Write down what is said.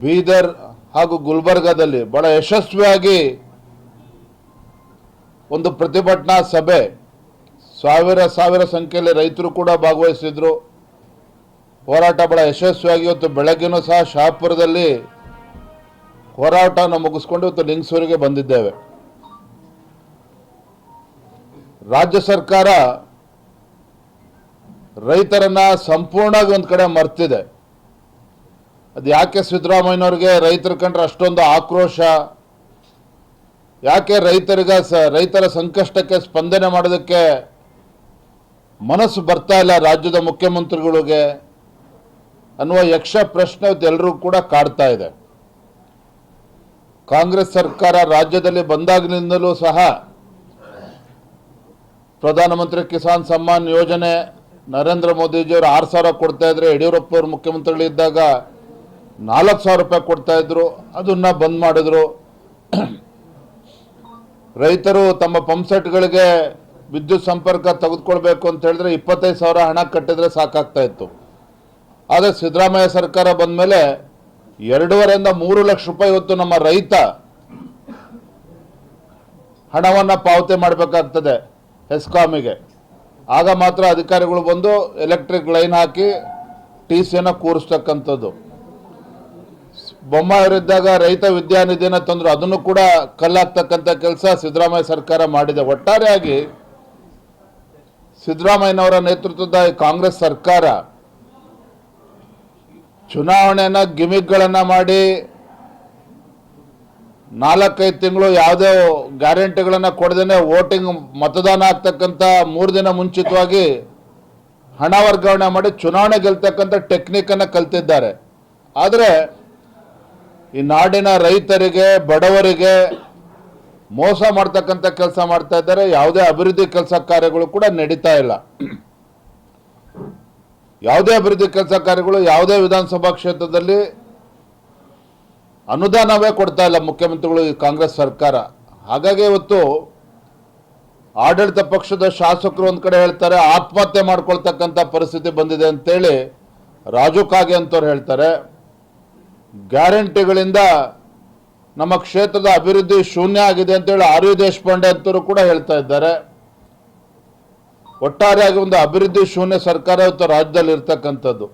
ಬೀದರ್ ಹಾಗೂ ಗುಲ್ಬರ್ಗಾದಲ್ಲಿ ಬಹಳ ಯಶಸ್ವಿಯಾಗಿ ಒಂದು ಪ್ರತಿಭಟನಾ ಸಭೆ ಸಾವಿರ ಸಾವಿರ ಸಂಖ್ಯೆಯಲ್ಲಿ ರೈತರು ಕೂಡ ಭಾಗವಹಿಸಿದ್ರು. ಹೋರಾಟ ಬಹಳ ಯಶಸ್ವಿಯಾಗಿ ಇವತ್ತು ಬೆಳಗ್ಗೆನೂ ಸಹ ಶಾಪುರದಲ್ಲಿ ಹೋರಾಟವನ್ನು ಮುಗಿಸ್ಕೊಂಡು ಇವತ್ತು ಲಿಂಗಸೂರಿಗೆ ಬಂದಿದ್ದೇವೆ. ರಾಜ್ಯ ಸರ್ಕಾರ ರೈತರನ್ನ ಸಂಪೂರ್ಣವಾಗಿ ಒಂದು ಕಡೆ ಮರ್ತಿದೆ. ಅದು ಯಾಕೆ ಸಿದ್ದರಾಮಯ್ಯನವ್ರಿಗೆ ರೈತರ ಕಂಡ್ರೆ ಅಷ್ಟೊಂದು ಆಕ್ರೋಶ? ಯಾಕೆ ರೈತರಿಗ ಸ, ರೈತರ ಸಂಕಷ್ಟಕ್ಕೆ ಸ್ಪಂದನೆ ಮಾಡೋದಕ್ಕೆ ಮನಸ್ಸು ಬರ್ತಾ ಇಲ್ಲ ರಾಜ್ಯದ ಮುಖ್ಯಮಂತ್ರಿಗಳಿಗೆ ಅನ್ನುವ ಯಕ್ಷ ಪ್ರಶ್ನೆ ಎಲ್ಲರೂ ಕೂಡ ಕಾಡ್ತಾ ಇದೆ. ಕಾಂಗ್ರೆಸ್ ಸರ್ಕಾರ ರಾಜ್ಯದಲ್ಲಿ ಬಂದಾಗಿನಿಂದಲೂ ಸಹ ಪ್ರಧಾನಮಂತ್ರಿ ಕಿಸಾನ್ ಸಮ್ಮಾನ್ ಯೋಜನೆ ನರೇಂದ್ರ ಮೋದಿಜಿಯವರು ಆರು ಸಾವಿರ ಕೊಡ್ತಾ ಇದ್ರೆ ಯಡಿಯೂರಪ್ಪ ಅವರು ಮುಖ್ಯಮಂತ್ರಿಗಳಿದ್ದಾಗ ನಾಲ್ಕು ಸಾವಿರ ರೂಪಾಯಿ ಕೊಡ್ತಾ ಇದ್ರು, ಅದನ್ನ ಬಂದ್ ಮಾಡಿದ್ರು. ರೈತರು ತಮ್ಮ ಪಂಪ್ಸೆಟ್ಗಳಿಗೆ ವಿದ್ಯುತ್ ಸಂಪರ್ಕ ತೆಗೆದುಕೊಳ್ಬೇಕು ಅಂತ ಹೇಳಿದ್ರೆ ಇಪ್ಪತ್ತೈದು ಸಾವಿರ ಹಣ ಕಟ್ಟಿದ್ರೆ ಸಾಕಾಗ್ತಾ ಇತ್ತು. ಆದರೆ ಸಿದ್ದರಾಮಯ್ಯ ಸರ್ಕಾರ ಬಂದ ಮೇಲೆ ಎರಡೂವರೆಯಿಂದ ಮೂರು ಲಕ್ಷ ರೂಪಾಯಿ ಇವತ್ತು ನಮ್ಮ ರೈತ ಹಣವನ್ನು ಪಾವತಿ ಮಾಡಬೇಕಾಗ್ತದೆ ಹೆಸ್ಕಾಮಿಗೆ. ಆಗ ಮಾತ್ರ ಅಧಿಕಾರಿಗಳು ಬಂದು ಎಲೆಕ್ಟ್ರಿಕ್ ಲೈನ್ ಹಾಕಿ ಟಿ ಸಿಯನ್ನು ಕೂರಿಸ್ತಕ್ಕಂಥದ್ದು. ಬೊಮ್ಮಾಯವರಿದ್ದಾಗ ರೈತ ವಿದ್ಯಾನಿಧಿನ ತಂದ್ರು, ಅದನ್ನು ಕೂಡ ಕಲ್ಲಾಗ್ತಕ್ಕಂಥ ಕೆಲಸ ಸಿದ್ದರಾಮಯ್ಯ ಸರ್ಕಾರ ಮಾಡಿದೆ. ಒಟ್ಟಾರೆಯಾಗಿ ಸಿದ್ದರಾಮಯ್ಯನವರ ನೇತೃತ್ವದ ಕಾಂಗ್ರೆಸ್ ಸರ್ಕಾರ ಚುನಾವಣೆಯನ್ನ ಗಿಮಿಕ್ಗಳನ್ನ ಮಾಡಿ ನಾಲ್ಕೈದು ತಿಂಗಳು ಯಾವುದೇ ಗ್ಯಾರಂಟಿಗಳನ್ನ ಕೊಡದೇನೆ ವೋಟಿಂಗ್ ಮತದಾನ ಆಗ್ತಕ್ಕಂಥ ಮೂರು ದಿನ ಮುಂಚಿತವಾಗಿ ಹಣ ವರ್ಗಾವಣೆ ಮಾಡಿ ಚುನಾವಣೆ ಗೆಲ್ತಕ್ಕಂಥ ಟೆಕ್ನಿಕನ್ನು ಕಲ್ತಿದ್ದಾರೆ. ಆದರೆ ಈ ನಾಡಿನ ರೈತರಿಗೆ, ಬಡವರಿಗೆ ಮೋಸ ಮಾಡ್ತಕ್ಕಂಥ ಕೆಲಸ ಮಾಡ್ತಾ ಇದ್ದಾರೆ. ಯಾವುದೇ ಅಭಿವೃದ್ಧಿ ಕೆಲಸ ಕಾರ್ಯಗಳು ಕೂಡ ನಡೀತಾ ಇಲ್ಲ. ಯಾವುದೇ ಅಭಿವೃದ್ಧಿ ಕೆಲಸ ಕಾರ್ಯಗಳು ಯಾವುದೇ ವಿಧಾನಸಭಾ ಕ್ಷೇತ್ರದಲ್ಲಿ ಅನುದಾನವೇ ಕೊಡ್ತಾ ಇಲ್ಲ ಮುಖ್ಯಮಂತ್ರಿಗಳು ಈ ಕಾಂಗ್ರೆಸ್ ಸರ್ಕಾರ. ಹಾಗಾಗಿ ಇವತ್ತು ಆಡಳಿತ ಪಕ್ಷದ ಶಾಸಕರು ಒಂದು ಕಡೆ ಹೇಳ್ತಾರೆ, ಆತ್ಮಹತ್ಯೆ ಮಾಡ್ಕೊಳ್ತಕ್ಕಂಥ ಪರಿಸ್ಥಿತಿ ಬಂದಿದೆ ಅಂತೇಳಿ ರಾಜು ಕಾಗೆ ಅಂತವ್ರು ಹೇಳ್ತಾರೆ. ಗ್ಯಾರಂಟಿಗಳಿಂದ ನಮ್ಮ ಕ್ಷೇತ್ರದ ಅಭಿವೃದ್ಧಿ ಶೂನ್ಯ ಆಗಿದೆ ಅಂತೇಳಿ ಆರ್ ಯು ದೇಶಪಾಂಡೆ ಅಂತರೂ ಕೂಡ ಹೇಳ್ತಾ ಇದ್ದಾರೆ. ಒಟ್ಟಾರೆಯಾಗಿ ಒಂದು ಅಭಿವೃದ್ಧಿ ಶೂನ್ಯ ಸರ್ಕಾರ ಇವತ್ತು ರಾಜ್ಯದಲ್ಲಿ ಇರ್ತಕ್ಕಂಥದ್ದು